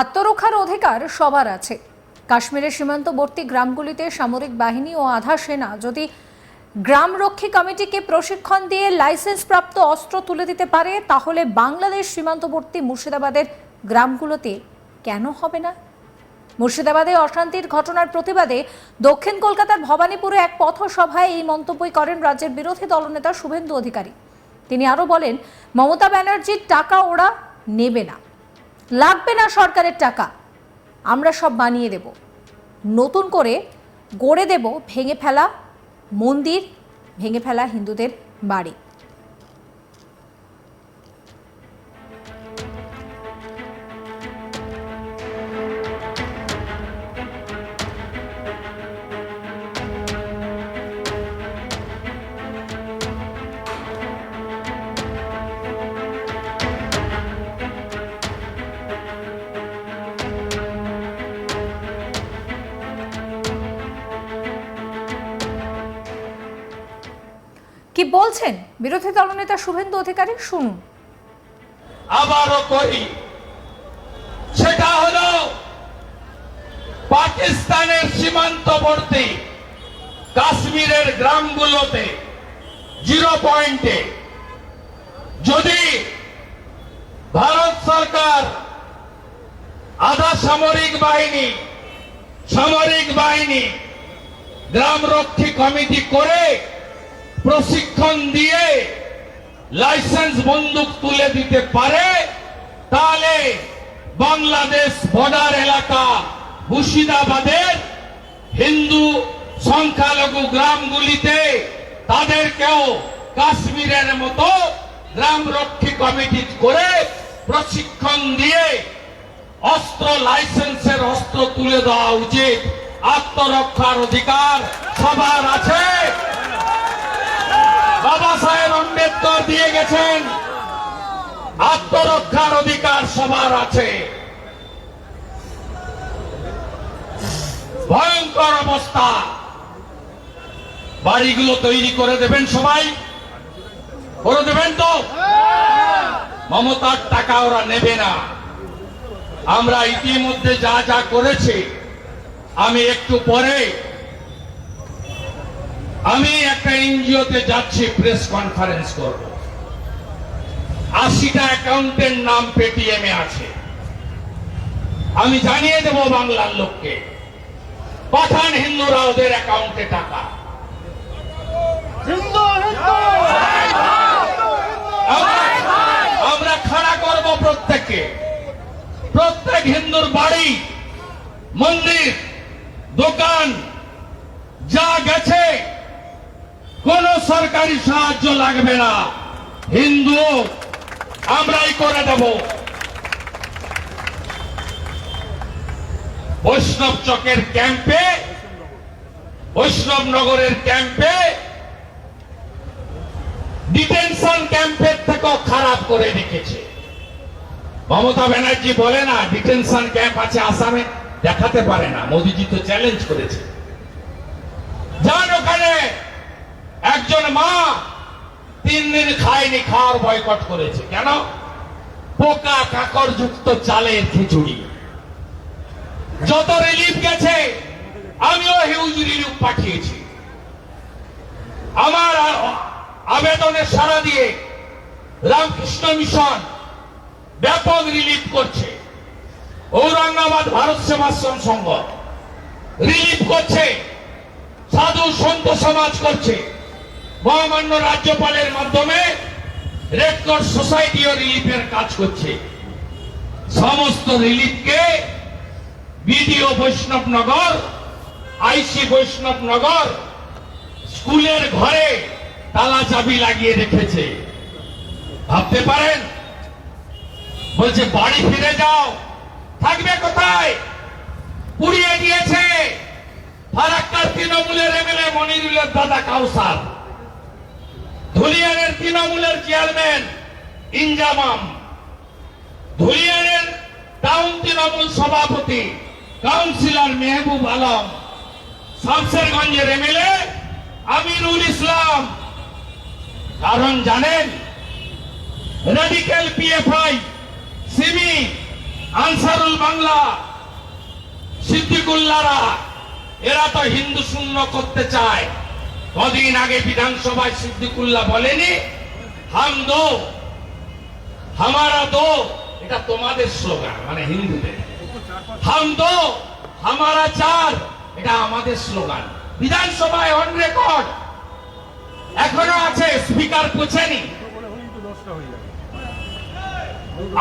আত্মরক্ষার অধিকার সবার আছে। কাশ্মীরের সীমান্তবর্তী গ্রামগুলিতে সামরিক বাহিনী ও আধা সেনা যদি গ্রামরক্ষী কমিটিকে প্রশিক্ষণ দিয়ে লাইসেন্স প্রাপ্ত অস্ত্র তুলে দিতে পারে, তাহলে বাংলাদেশ সীমান্তবর্তী মুর্শিদাবাদের গ্রামগুলোতে কেন হবে না? মুর্শিদাবাদে অশান্তির ঘটনার প্রতিবাদে দক্ষিণ কলকাতার ভবানীপুরে এক পথসভায় এই মন্তব্যই করেন রাজ্যের বিরোধী দলনেতা শুভেন্দু অধিকারী। তিনি আরও বলেন, মমতা ব্যানার্জির টাকা ওরা নেবে না। লাগবে না সরকারের টাকা। আমরা সব বানিয়ে দেব। নতুন করে গড়ে দেব ভেঙে ফেলা মন্দির, ভেঙে ফেলা হিন্দুদের বাড়ি। কি বলছেন, বিরোধী দলনেতা শুভেন্দু অধিকারী, শুনুন। আবারও করি। সেটা হলো পাকিস্তানের সীমান্তবর্তী কাশ্মীরের গ্রামগুলোতে, জিরো পয়েন্টে। যদি ভারত সরকার আধা সামরিক বাহিনী সামরিক বাহিনী গ্রামরক্ষী কমিটি করে প্রশিক্ষণ দিয়ে লাইসেন্স বন্দুক তুলে দিতে পারে, তাহলে বাংলাদেশ বর্ডার এলাকা মুর্শিদাবাদের হিন্দু সংখ্যালঘু গ্রামগুলিতে তাদেরকেও কাশ্মীরের মতো গ্রাম রক্ষী কমিটি করে প্রশিক্ষণ দিয়ে অস্ত্র, লাইসেন্সের অস্ত্র তুলে দেওয়া উচিত। আত্মরক্ষার অধিকার সবার আছে। আম্বেদকর দিয়ে গেছেন। আত্মরক্ষার অধিকার সবার আছে। ভয়ঙ্কর অবস্থা। বাড়িগুলো তৈরি করে দেবেন সবাই। করে দেবেন তো? মমতার টাকা ওরা নেবে না। আমরা ইতিমধ্যে যা যা করেছি, আমি একটু পরে আমি একটা এনজিওতে যাচ্ছি, প্রেস কনফারেন্স করব। আশিটা অ্যাকাউন্টের নাম পেটিএমে আছে। আমি জানিয়ে দেব বাংলার লোককে, পাঠান হিন্দুরা ওদের অ্যাকাউন্টে টাকা। আমরা- খাড়া করব প্রত্যেককে। প্রত্যেক হিন্দুর বাড়ি, মন্দির, দোকান, যা গেছে কোন সরকারি সাহায্য লাগবে না। হিন্দু, আমরাই করে দেব। বৈষ্ণব চকের ক্যাম্পে, বৈষ্ণব নগরের ক্যাম্পে, ডিটেনশন ক্যাম্পের থেকেও খারাপ করে রেখেছে। মমতা ব্যানার্জি বলে না, ডিটেনশন ক্যাম্প আছে আসামে, দেখাতে পারে না। মোদিজি তো চ্যালেঞ্জ করেছে। একজন মা তিন দিন খায়নি, খাওয়ার বয়কট করেছে। কেন? পোকা কাকর যুক্ত চালের খিচুড়ি। যত রিলিফ গেছে, আমিও হিউজ রিলিফ পাঠিয়েছি। আমার আবেদনের সাড়া দিয়ে রামকৃষ্ণ মিশন ব্যাপক রিলিফ করছে। ঔরঙ্গাবাদ ভারত সেবাশ্রম সংঘ রিলিফ করছে। সাধু সন্ত সমাজ করছে। মহামান্য রাজ্যপালের মাধ্যমে রেড ক্রস সোসাইটিও রিলিফের কাজ করছে। সমস্ত রিলিফকে বিডিও বৈষ্ণবনগর, আইসি বৈষ্ণবনগর স্কুলের ঘরে তালা চাবি লাগিয়ে রেখেছে। ভাবতে পারেন? বলছে, বাড়ি ফিরে যাও। থাকবে কোথায়? পুড়িয়ে দিয়েছে। ফারাক্কার তৃণমূলের এমএলএ মনিরুলের দাদা কাউসার। ধুলিয়ানের তৃণমূলের চেয়ারম্যান ইনজামাম। ধুলিয়ানের টাউন তৃণমূল সভাপতি কাউন্সিলর মেহবুব আলম। শামসেরগঞ্জের এমএলএ আমিরুল ইসলাম। কারণ জানেন, radical PFI SIMI Ansarul Bangla, সিদ্দিকুল্লারা, এরা তো হিন্দু শূন্য করতে চায়। কদিন আগে বিধানসভায় সিদ্দিকুল্লাহ বলেনি, হাম দো, হামারা দো, এটা তোমাদের স্লোগান মানে হিন্দুদের। হাম দো, হামারা চার, এটা আমাদের স্লোগান। বিধানসভায় অন রেকর্ড এখনও আছে, স্পিকার পুছেনি।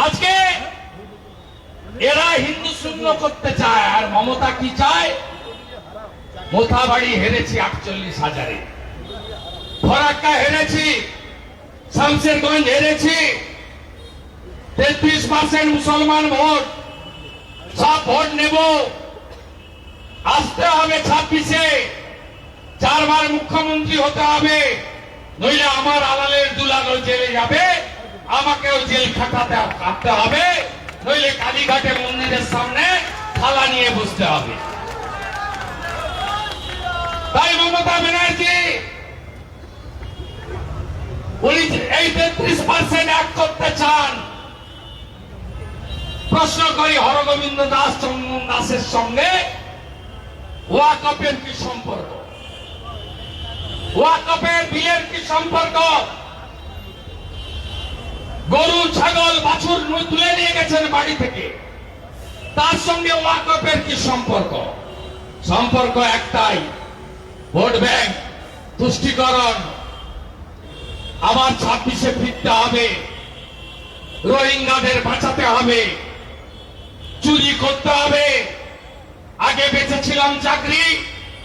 আজকে এরা হিন্দু শূন্য করতে চায়, আর মমতা কি চায়? মোথাবাড়ি হেরেছি আটচল্লিশ হাজারে। ফরাক্কা হেরেছি শামশেরগঞ্জ হেরেছি তেত্রিশ পার্সেন্ট মুসলমান ভোট, সব ভোট নেব। আসতে হবে ছাব্বিশে, চারবার মুখ্যমন্ত্রী হতে হবে, নইলে আমার আলালের দুলালো জেলে যাবে, আমাকেও জেল খাটাতে কাটতে হবে, নইলে কালীঘাটে মন্দিরের সামনে থালা নিয়ে বসতে হবে। তাই মমতা ব্যানার্জি। উনি এই তেত্রিশ পার্সেন্ট এক করতে চান, প্রশ্ন করি হরগোবিন্দ দাস চন্দন দাসের সঙ্গে ওয়াকপের কি সম্পর্ক? ওয়াকপের বিয়ের কি সম্পর্ক? গরু, ছাগল, বাছুর তুলে নিয়ে গেছেন বাড়ি থেকে। তার সঙ্গে ওয়াকপের কি সম্পর্ক? সম্পর্ক একটাই। ভোট ব্যাংক, তুষ্টিকরণ। আবার ছাব্বিশে ফিরতে হবে। রোহিঙ্গাদের বাঁচাতে হবে। চুরি করতে হবে। আগে বেঁচেছিলাম চাকরি,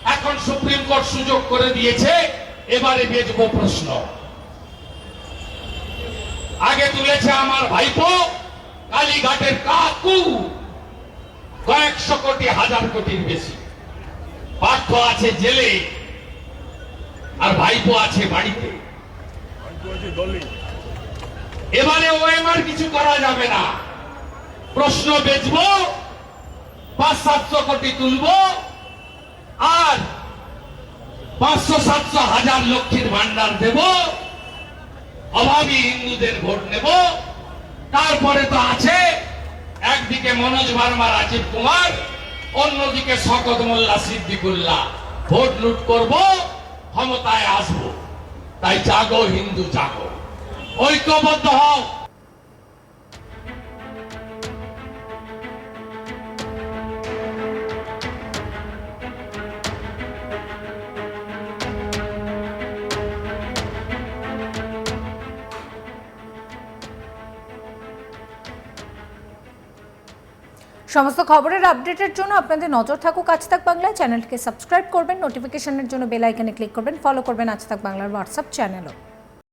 এখন সুপ্রিম কোর্ট সুযোগ করে দিয়েছে, এবারে বেচবো প্রশ্ন। আগে তুলেছে আমার ভাইপো, কালীঘাটের কাকু। কয়েকশো কোটি, হাজার কোটির বেশি। পার্থ আছে জেলে। আর ভাইপো আছে বাড়িতে। এবারে ওএমআর কিছু করা যাবে না। প্রশ্ন বেচবো, পাঁচ সাতশো কোটি তুলবো, আর পাঁচশো সাতশো হাজার লক্ষের ভান্ডার দেব, অভাবী হিন্দুদের ভোট নেব। তারপরে তো আছে, একদিকে মনোজ ভার্মা, রাজীব কুমার, অন্যদিকে শকত মোল্লা, সিদ্দিকুল্লাহ। ভোট লুট করব ক্ষমতায় আসব। তাই জাগো হিন্দু জাগো। ঐক্যবদ্ধ হও। সমস্ত খবরের আপডেটের জন্য আপনাদের নজর থাকুক আজ তাক বাংলা চ্যানেলটিকে সাবস্ক্রাইব করবেন, নোটিফিকেশনের জন্য বেল আইকনে ক্লিক করবেন, ফলো করবেন আজ তাক বাংলার হোয়াটসঅ্যাপ চ্যানেলও।